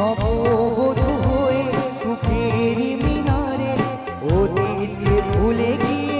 নববধূ হয়ে সুখের মিনারে অতীতকে ভুলে গিয়ে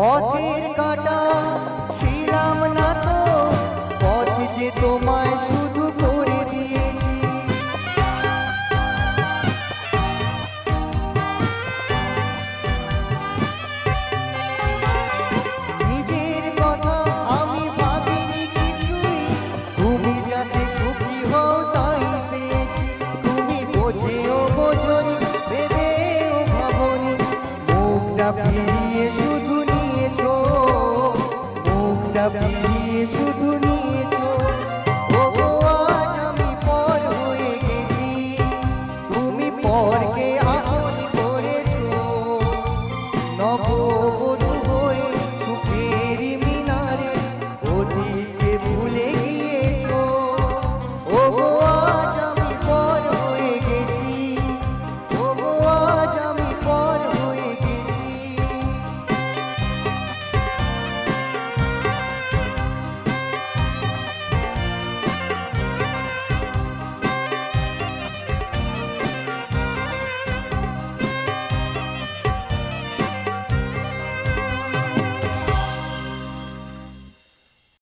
পথের কাটা ছিলাম না তো পথ যে তোমার